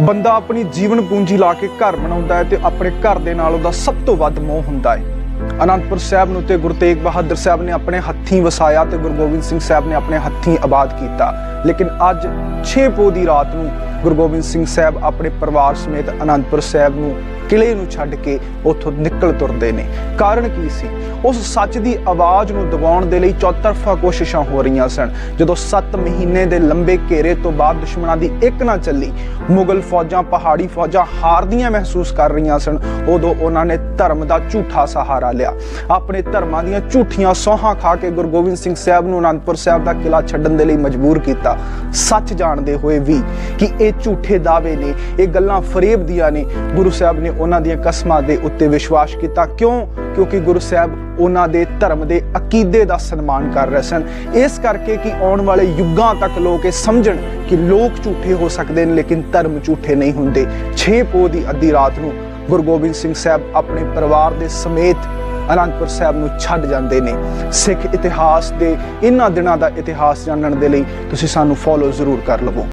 ਬੰਦਾ ਆਪਣੀ ਜੀਵਨ ਪੂੰਜੀ ਲਾ ਕੇ ਘਰ ਬਣਾਉਂਦਾ ਹੈ ਤੇ ਆਪਣੇ ਘਰ ਦੇ ਨਾਲ ਉਹਦਾ ਸਭ ਤੋਂ ਵੱਧ ਮੋਹ ਹੁੰਦਾ ਹੈ। ਅਨੰਦਪੁਰ ਸਾਹਿਬ ਨੂੰ ਤੇ ਗੁਰੂ ਤੇਗ ਬਹਾਦਰ ਸਾਹਿਬ ਨੇ ਆਪਣੇ ਹੱਥੀਂ ਵਸਾਇਆ ਤੇ ਗੁਰੂ ਗੋਬਿੰਦ ਸਿੰਘ ਸਾਹਿਬ ਨੇ ਆਪਣੇ ਹੱਥੀਂ ਆਬਾਦ ਕੀਤਾ। ਲੇਕਿਨ ਅੱਜ 6 ਪੋ ਦੀ ਰਾਤ ਨੂੰ ਗੁਰੂ ਗੋਬਿੰਦ ਸਿੰਘ ਸਾਹਿਬ ਆਪਣੇ ਪਰਿਵਾਰ ਸਮੇਤ ਅਨੰਦਪੁਰ ਸਾਹਿਬ ਨੂੰ ਕਿਲੇ ਨੂੰ ਛੱਡ ਕੇ ਉੱਥੋਂ ਨਿਕਲ ਤੁਰਦੇ ਨੇ। ਕਾਰਨ ਕੀ ਸੀ? ਉਸ ਸੱਚ ਦੀ ਆਵਾਜ਼ ਨੂੰ ਦਬਾਉਣ ਦੇ ਲਈ ਚੌਤਰਫਾ ਕੋਸ਼ਿਸ਼ਾਂ ਹੋ ਰਹੀਆਂ ਸਨ। ਜਦੋਂ 7 ਮਹੀਨੇ ਦੇ ਲੰਬੇ ਘੇਰੇ ਤੋਂ ਬਾਅਦ ਦੁਸ਼ਮਣਾਂ ਦੀ ਇੱਕ ਨਾ ਚੱਲੀ, ਮੁਗਲ ਫੌਜਾਂ, ਪਹਾੜੀ ਫੌਜਾਂ ਹਾਰਦੀਆਂ ਮਹਿਸੂਸ ਕਰ ਰਹੀਆਂ ਸਨ। ਉਦੋਂ ਉਹਨਾਂ ਨੇ ਧਰਮ ਦਾ ਝੂਠਾ ਸਹਾਰਾ ਲਿਆ। ਆਪਣੇ ਧਰਮਾਂ ਦੀਆਂ ਝੂਠੀਆਂ ਸੋਹਾਂ ਖਾ ਕੇ ਗੁਰੂ ਗੋਬਿੰਦ ਸਿੰਘ ਸਾਹਿਬ ਨੂੰ ਅਨੰਦਪੁਰ ਸਾਹਿਬ ਦਾ ਕਿਲਾ ਛੱਡਣ ਦੇ ਲਈ ਮਜਬੂਰ ਕੀਤਾ। ਸੱਚ ਜਾਣਦੇ ਹੋਏ ਵੀ ਕਿ ਇਹ ਝੂਠੇ ਦਾਅਵੇ ਨੇ, ਇਹ ਗੱਲਾਂ ਫਰੇਬ ਦੀਆਂ ਨੇ। ਗੁਰੂ ਸਾਹਿਬ ਨੇ ਉਹਨਾਂ ਦੀਆਂ ਕਸਮਾਂ ਦੇ ਉੱਤੇ ਵਿਸ਼ਵਾਸ ਕੀਤਾ। ਕਿਉਂ? ਕਿਉਂਕਿ ਗੁਰੂ ਸਾਹਿਬ ਉਹਨਾਂ ਦੇ ਧਰਮ ਦੇ ਅਕੀਦੇ ਦਾ ਸਨਮਾਨ ਕਰ ਰਹੇ ਸਨ। ਇਸ ਕਰਕੇ ਕਿ ਆਉਣ ਵਾਲੇ ਯੁੱਗਾਂ ਤੱਕ ਲੋਕ ਇਹ ਸਮਝਣ ਕਿ ਲੋਕ ਝੂਠੇ ਹੋ ਸਕਦੇ ਨੇ, ਲੇਕਿਨ ਧਰਮ ਝੂਠੇ ਨਹੀਂ ਹੁੰਦੇ। 6 ਪੋ ਦੀ ਅੱਧੀ ਰਾਤ ਨੂੰ ਗੁਰੂ ਗੋਬਿੰਦ ਸਿੰਘ ਸਾਹਿਬ ਆਪਣੇ ਪਰਿਵਾਰ ਦੇ ਸਮੇਤ ਅਨੰਦਪੁਰ ਸਾਹਿਬ ਨੂੰ ਛੱਡ ਜਾਂਦੇ ਨੇ। ਸਿੱਖ ਇਤਿਹਾਸ ਦੇ ਇਹਨਾਂ ਦਿਨਾਂ ਦਾ ਇਤਿਹਾਸ ਜਾਣਨ ਦੇ ਲਈ ਤੁਸੀਂ ਸਾਨੂੰ ਫੋਲੋ ਜ਼ਰੂਰ ਕਰ ਲਵੋ।